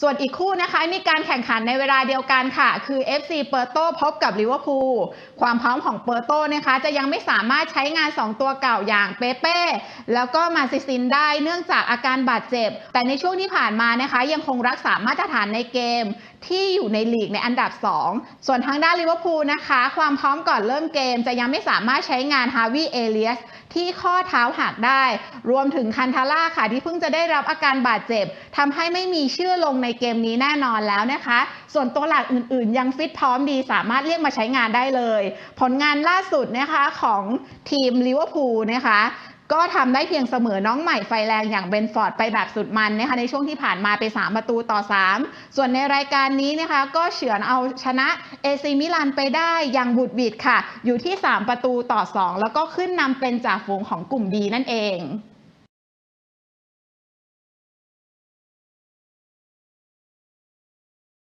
ส่วนอีกคู่นะคะมีการแข่งขันในเวลาเดียวกันค่ะ คือ FC เปอร์โตพบกับลิเวอร์พูลความพร้อมของเปอร์โตนะคะจะยังไม่สามารถใช้งาน 2 ตัวเก่าอย่างเปเป้แล้วก็มาซิซินได้เนื่องจากอาการบาดเจ็บ แต่ในช่วงที่ผ่านมานะคะ ยังคงรักษามาตรฐานในเกม ที่อยู่ในลีกในอันดับ 2 ส่วนทางด้านลิเวอร์พูลนะคะ ความพร้อมก่อนเริ่มเกม จะยังไม่สามารถใช้งานฮาวิเอเลียสที่ข้อเท้าหักได้ รวมถึงคันทาร่าค่ะ ที่เพิ่งจะได้รับอาการบาดเจ็บทำให้ไม่มีชื่อลงในเกมนี้แน่นอนแล้วนะคะ ส่วนตัวหลักอื่นๆ ยังฟิตพร้อมดีสามารถเรียกมาใช้งานได้เลย ผลงานล่าสุดนะคะของทีมลิเวอร์พูลนะคะ ก็ทำได้เพียงเสมอน้องใหม่ไฟแรงอย่างเบนฟอร์ดไปแบบสุดมันนะคะในช่วงที่ผ่านมาไป 3 ประตูต่อ 3 ส่วนในรายการนี้นะคะก็เฉือนเอาชนะเอซีมิลานไปได้อย่างบุดหวิดค่ะ อยู่ที่ 3 ประตูต่อ 2 แล้วก็ขึ้นนำเป็นจ่าฝูงของกลุ่มดีนั่นเอง